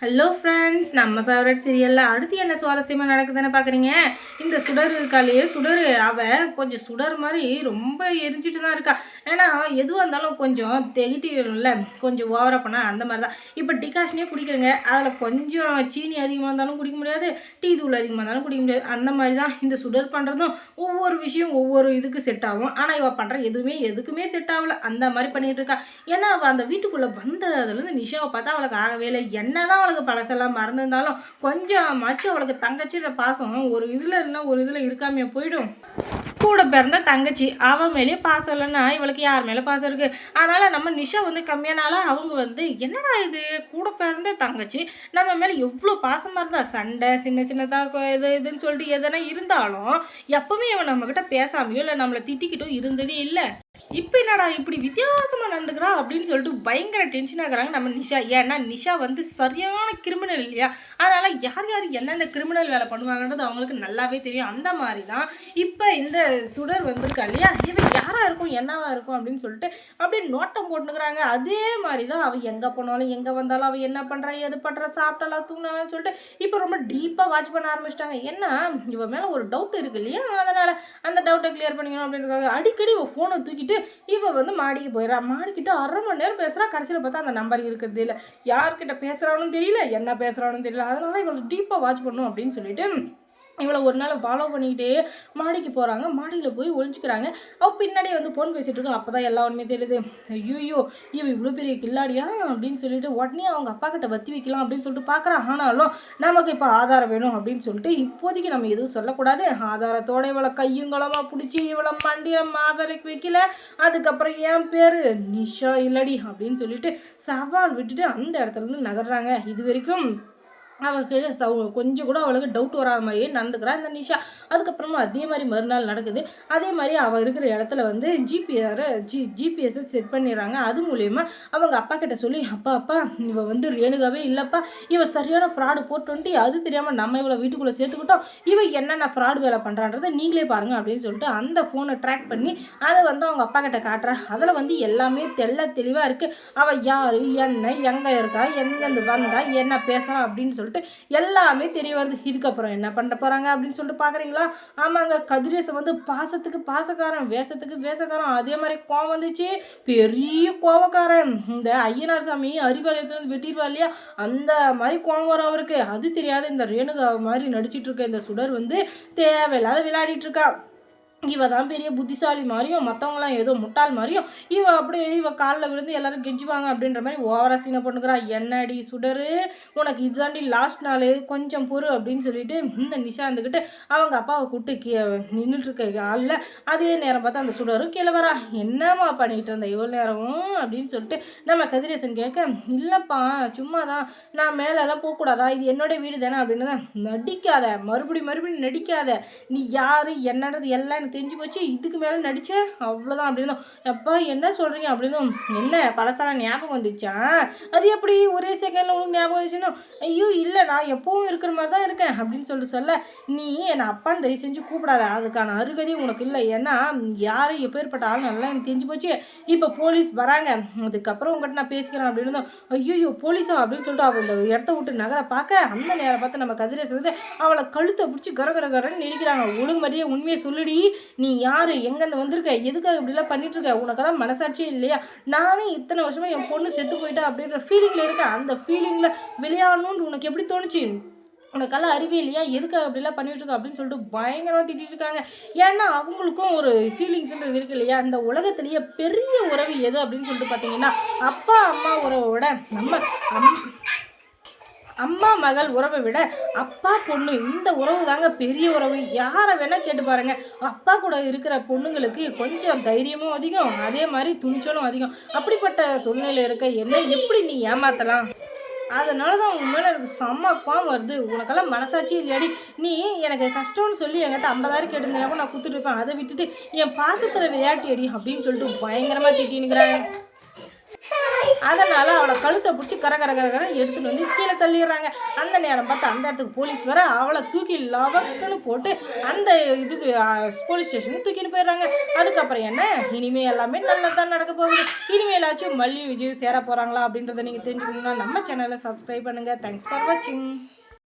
Hello friends நம்ம favourite சீரியலில் அடுத்து என்ன சுவாரஸ்யமாக நடக்குதுன்னு பார்க்குறீங்க இந்த சுடர் இருக்காளையே சுடர். அவள் கொஞ்சம் சுடர் மாதிரி ரொம்ப எரிஞ்சிட்டு தான் இருக்கா. ஏன்னா எதுவாக இருந்தாலும் கொஞ்சம் தெகிட்டிடணும்ல கொஞ்சம் ஓவராக பண்ணால் அந்த மாதிரி தான் இப்போ டிகாஷனே குடிக்கிறேங்க அதில் கொஞ்சம் சீனி அதிகமாக இருந்தாலும் குடிக்க முடியாது. டீ தூள் அதிகமாக இருந்தாலும் குடிக்க முடியாது. அந்த மாதிரி தான் இந்த சுடர் பண்ணுறதும் ஒவ்வொரு விஷயம் ஒவ்வொரு இதுக்கு செட் ஆகும். ஆனால் இவள் பண்ணுற எதுவுமே எதுக்குமே செட் ஆகலை. அந்த மாதிரி பண்ணிகிட்டு இருக்கா. ஏன்னா அவள் அந்த வீட்டுக்குள்ளே வந்ததுலேருந்து நிஷாவை பார்த்தா அவளுக்கு ஆகவே இல்லை. என்ன தான் அவளுக்கு பழசெல்லாம் மறந்துருந்தாலும் கொஞ்சமாச்சும் அவளுக்கு தங்கச்சின்ற பாசம் ஒரு இதில் இல்லைன்னா ஒரு இதில் இருக்காமையே போயிடும். கூட பிறந்த தங்கச்சி அவன் மேலேயே பாசம் இல்லைன்னா இவளுக்கு யார் மேலே பாசம் இருக்குது அதனால் நம்ம நிஷா வந்து கம்மியானால அவங்க வந்து என்னடா இது? கூட பிறந்த தங்கச்சி நம்ம மேலே எவ்வளோ பாசமாக இருந்தா சண்டை சின்ன சின்னதாக இது இதுன்னு சொல்லிட்டு எதனா இருந்தாலும் எப்பவுமே இவன் நம்மக்கிட்ட பேசாமையோ இல்லை நம்மளை திட்டிக்கிட்டோ இருந்ததே இல்லை. இப்போ என்னடா இப்படி வித்தியாசமாக நடந்துக்கிறா அப்படின்னு சொல்லிட்டு பயங்கர டென்ஷன் ஆகுறாங்க நம்ம நிஷா. ஏன்னா நிஷா வந்து சரியான கிரிமினல் இல்லையா? அதனால் யார் யார் எந்தெந்த கிரிமினல் வேலை பண்ணுவாங்கன்றது அவங்களுக்கு நல்லாவே தெரியும். அந்த மாதிரி தான் இப்போ இந்த சுடர் வந்திருக்கா இல்லையா? இவன் யாராக இருக்கும் என்னவா இருக்கும் அப்படின்னு சொல்லிட்டு அப்படியே நோட்டம் போட்டுக்கிறாங்க. அதே மாதிரி தான் அவள் எங்கே போனாலும் எங்கே வந்தாலும் அவள் என்ன பண்ணுறா எது பண்ணுறா சாப்பிட்டாலா தூங்கினாலும் சொல்லிட்டு இப்போ ரொம்ப டீப்பாக வாட்ச் பண்ண ஆரம்பிச்சிட்டாங்க. ஏன்னா இவன் மேலே ஒரு டவுட் இருக்கு இல்லையா? அதனால் அந்த டவுட்டை கிளியர் பண்ணிக்கணும் அப்படின்றதுக்காக அடிக்கடி இவன் ஃபோனை தூக்கிட்டு இவள் வந்து மாடிக்கு போயிடறா மாடிக்கிட்ட அரை மணி நேரம் பேசுகிறா கடைசியில் பார்த்தா அந்த நம்பர் இருக்கிறது இல்லை. யார்கிட்ட பேசுகிறானும் தெரியல என்ன பேசுகிறானும் தெரியல. அதனால இவளை டீப்பாக வாட்ச் பண்ணும் அப்படின்னு சொல்லிட்டு இவ்வளோ ஒரு நாள் ஃபாலோ பண்ணிக்கிட்டே மாடிக்கு போகிறாங்க மாடியில் போய் ஒளிஞ்சிக்கிறாங்க. அவள் பின்னாடியே வந்து ஃபோன் பேசிகிட்டு இருக்கா. அப்போ தான் எல்லா உண்மையே தெரியுது. ஐயோ இவன் இவ்வளோ பெரிய கில்லாடியா அப்படின்னு சொல்லிட்டு உடனே அவங்க அப்பா கிட்ட வத்தி வைக்கலாம் அப்படின்னு சொல்லிட்டு பார்க்குறான் ஆனாலும் நமக்கு இப்போ ஆதாரம் வேணும் அப்படின்னு சொல்லிட்டு இப்போதைக்கு நம்ம எதுவும் சொல்லக்கூடாது. ஆதாரத்தோட இவளை கையுங்களமாக பிடிச்சி இவளை மண்டியில் மாவரைக்கு வைக்கல. அதுக்கப்புறம் என் பேர் நிஷா இல்லடி அப்படின்னு சொல்லிட்டு சவால் விட்டுட்டு அந்த இடத்துல இருந்து நகர்றாங்க. இது வரைக்கும் அவளுக்கு சவு கொஞ்சம் கூட அவளுக்கு டவுட் வராத மாதிரியே நடந்துக்கிறா. இந்த நிஷா அதுக்கப்புறமா அதே மாதிரி மறுநாள் நடக்குது. அதே மாதிரி அவள் இருக்கிற இடத்துல வந்து ஜிபிஆர் ஜி ஜிபிஎஸ்ஸை செட் பண்ணிடுறாங்க. அது மூலயமா அவங்க அப்பா கிட்ட சொல்லி அப்பா அப்பா இவ வந்து ரேணுகாவே இல்லைப்பா. இவ சரியான ஃப்ராடு போட்டு அது தெரியாமல் நம்ம இவளை வீட்டுக்குள்ளே சேர்த்துக்கிட்டோம். இவள் என்னென்ன ஃப்ராடு வேலை பண்ணுறான்றதை நீங்களே பாருங்க அப்படின்னு சொல்லிட்டு அந்த ஃபோனை ட்ராக் பண்ணி அதை வந்து அவங்க அப்பா கிட்ட காட்டுறா. அதில் வந்து எல்லாமே தெள்ள தெளிவாக இருக்குது அவள் யார் என்ன எங்கே இருக்கா எங்கேருந்து வந்தா என்ன பேசுகிறா அப்படின்னு சொல்லிட்டு எல்லாமே தெரிய வருது. இதுக்கப்புறம் என்ன பண்ண போகிறாங்க அப்படின்னு சொல்லிட்டு பார்க்குறீங்களா ஆமாங்க கதிரேசன் வந்து பாசத்துக்கு பாசக்காரன் வேஷத்துக்கு வேஷக்காரன். அதே மாதிரி கோவம் வந்துச்சு. பெரிய கோவக்காரன். இந்த ஐயனார் சாமி அறிவாலயத்துலேருந்து வெட்டிடுவா இல்லையா? அந்த மாதிரி கோவம் வரும் அவருக்கு. அது தெரியாத இந்த ரேணுகா மாதிரி நடிச்சிட்டு இருக்க இந்த சுடர் வந்து தேவையில்லாத விளையாடிட்டு இருக்கா. இவ தான் பெரிய புத்திசாலி மாதிரியும் மற்றவங்களாம் ஏதோ முட்டாள் மாதிரியும் இவ அப்படியே இவ காலில் விழுந்து எல்லாரும் கெஞ்சுவாங்க அப்படின்ற மாதிரி ஓவரா சீனை பண்ணுறா என்னடி சுடரு? உனக்கு இதுதாண்டி லாஸ்ட் நாள் கொஞ்சம் பொறு அப்படின்னு சொல்லிட்டு இந்த நிஷா இருந்துக்கிட்டு அவங்க அப்பாவை கூப்பிட்டு கீ நின்றுட்டு இருக்க ஆளில் அதே நேரம் பார்த்தா அந்த சுடரும் கீழே வரா. என்னம்மா பண்ணிட்டு இருந்த இவ்வளோ நேரமும்? அப்படின்னு சொல்லிட்டு நம்ம கதிரேசன் கேட்க இல்லைப்பா சும்மா தான் நான் மேலெல்லாம் போகக்கூடாதா? இது என்னோட வீடு தானே அப்படின்னு தான் நடிக்காத. மறுபடியும் மறுபடியும் நடிக்காத. நீ யார்? என்னன்றது எல்லாம் எனக்கு தெரிஞ்சு போச்சு இதுக்கு மேலே நடிச்ச அவ்வளோதான் அப்படின்னு அப்பா என்ன சொல்கிறீங்க அப்படின்னும் என்ன பழசால ஞாபகம் வந்துச்சா? அது எப்படி ஒரே செகண்டில் உனக்கு ஞாபகம் வந்துச்சுன்னா ஐயோ இல்லை நான் எப்பவும் இருக்கிற மாதிரி தான் இருக்கேன் அப்படின்னு சொல்லிட்டு சொல்ல நீ என்னை அப்பான்னு தயவு செஞ்சு கூப்பிடாத. அதுக்கான அருகதி உனக்கு இல்லை. ஏன்னா யார் எப்பேற்பட்ட ஆள் நல்லா எனக்கு தெரிஞ்சு போச்சு. இப்போ போலீஸ் வராங்க. அதுக்கப்புறம் உங்கள்கிட்ட நான் பேசிக்கிறேன் அப்படின்னு ஐயோ போலீஸா அப்படின்னு சொல்லிட்டு அவள் இந்த இடத்த விட்டு நகர பார்க்க அந்த நேரம் பார்த்து நம்ம கதிரேசன் சேர்ந்து அவளை கழுத்தை பிடிச்சி கர கர கரன்னு நெரிக்கிறாங்க. ஒழுங்கு மாதிரியே உண்மையை சொல்லுடி. நீ யார்? எங்கேருந்து வந்திருக்க? எதுக்காக இப்படிலாம் பண்ணிட்டு இருக்க உனக்கெல்லாம் மனசாட்சியே இல்லையா? நானே இத்தனை வருஷமா என் பொண்ணு செத்து போயிட்டா அப்படின்ற ஃபீலிங்கில் இருக்கேன். அந்த ஃபீலிங்கில் விளையாடணும்னு உனக்கு எப்படி தோணுச்சு? உனக்கெல்லாம் அறிவே இல்லையா? எதுக்காக அப்படிலாம் பண்ணிட்டு இருக்க அப்படின்னு சொல்லிட்டு பயங்கரமாக திட்டிருக்காங்க இருக்காங்க ஏன்னா அவங்களுக்கும் ஒரு ஃபீலிங்ஸ்ன்றது இருக்கு இல்லையா? இந்த உலகத்திலேயே பெரிய உறவு எது அப்படின்னு சொல்லிட்டு பார்த்தீங்கன்னா அப்பா அம்மா உறவோட நம்ம அம் அம்மா மகள் உறவை விட அப்பா பொண்ணு இந்த உறவு தாங்க பெரிய உறவு. யாரை வேணால் கேட்டு பாருங்க. அப்பா கூட இருக்கிற பொண்ணுங்களுக்கு கொஞ்சம் தைரியமும் அதிகம். அதே மாதிரி துணிச்சலும் அதிகம். அப்படிப்பட்ட சூழ்நிலை இருக்க என்ன எப்படி நீ ஏமாத்தலாம்? அதனால தான் உன் மேலே எனக்கு செம்ம கோவம் வருது. உனக்கெல்லாம் மனசாட்சி இல்லையாடி. நீ எனக்கு கஷ்டம்னு சொல்லி என்கிட்ட ஐம்பதாயிரம் கேட்டிருந்தேன் நான் கொடுத்துட்டு இருப்பேன் அதை விட்டுட்டு என் பாசத்தில் விளையாட்டி அடி அப்படின்னு சொல்லிட்டு பயங்கரமாக திட்டினுக்கிறாங்க அதனால் அவளை கழுத்தை பிடிச்சி கர கர கர கர எடுத்துகிட்டு வந்து கீழே தள்ளிடுறாங்க. அந்த நேரம் பார்த்து அந்த இடத்துக்கு போலீஸ் வர அவளை தூக்கி லவக்குன்னு போட்டு அந்த இதுக்கு போலீஸ் ஸ்டேஷனுக்கு தூக்கின்னு போயிடுறாங்க. அதுக்கப்புறம் என்ன? இனிமே எல்லாமே நல்லதான் நடக்க போகுது. இனிமேலாச்சும் மல்லி விஜய் சேர போகிறாங்களா அப்படின்றத நீங்கள் தெரிஞ்சுக்கணும்னா நம்ம சேனலை சப்ஸ்கிரைப் பண்ணுங்கள் தேங்க்ஸ் ஃபார் வாட்சிங்